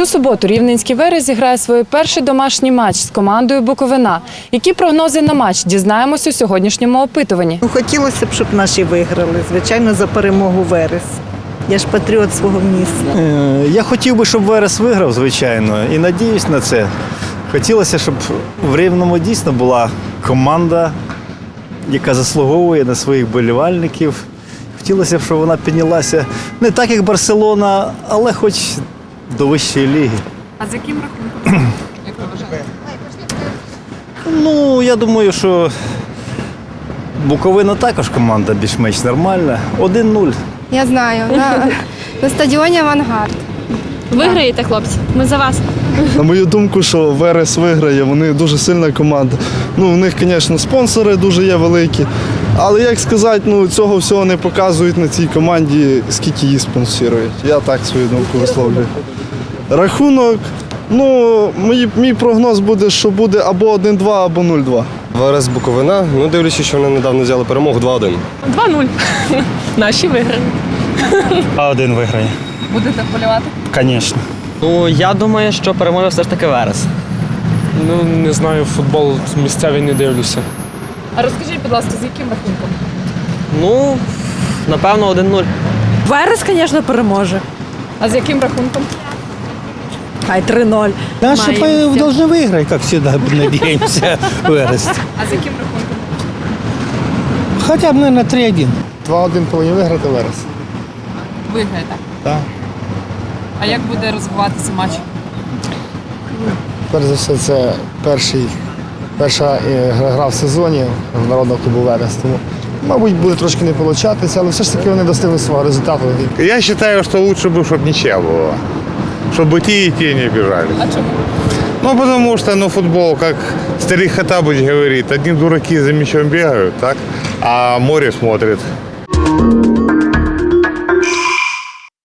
цю суботу Рівненський Верес зіграє свій перший домашній матч з командою Буковина. Які прогнози на матч дізнаємось у сьогоднішньому опитуванні. Ну, хотілося б, щоб наші виграли. Звичайно, за перемогу Верес. Я ж патріот свого міста. Е, Я хотів би, щоб Верес виграв, звичайно, і надіюсь на це. Хотілося, щоб в Рівному дійсно була команда, яка заслуговує на своїх болівальників. Хотілося б, щоб вона піднялася не так, як Барселона, але хоч до вищої ліги. А з яким рахунком? Як ви вважаєте? Ну, я думаю, що Буковина також команда більш-менш нормальна. 1-0. Я знаю. На, на стадіоні Авангард. Виграєте, хлопці. Ми за вас. На мою думку, що Верес виграє, вони дуже сильна команда. Ну, в них, звісно, спонсори дуже є великі. Але як сказати, ну цього всього не показують на цій команді, скільки її спонсорують. Я так свою думку висловлюю. Рахунок, ну, мій, мій прогноз буде, що буде або 1-2, або 0-2. Верес Буковина. Ну, дивлячись, що вони недавно взяли перемогу 2-1. 2-0. Наші виграють. А один виграє. Будете вболівати? Звісно. Ну, я думаю, що переможе все ж таки Верес. Ну, не знаю, футбол місцевий не дивлюся. А розкажіть, будь ласка, з яким рахунком? Ну, напевно, 1-0. Верес, звісно, переможе. А з яким рахунком? Хай 3-0. Наши должны выиграть, как всегда, надеемся, Верес. А з яким рахунком? Хотя бы, наверное, 3-1. 2-1 повинні виграти Верес. Виграєте. Так. А як буде розвиватися матч? Перш за все, це перший, перша е, гра гра в сезоні в народного клубу Верес. Тому, мабуть, буде трошки не получатися, але все ж таки вони достигли свого результату. Я вважаю, що лучше бы, чтобы ничья была. Чтобы и те, и те не бежали. А чому? Ну, потому что, ну, футбол, как старик Хатабыч говорит, одни дураки за мячом бегают, так? А море смотрит.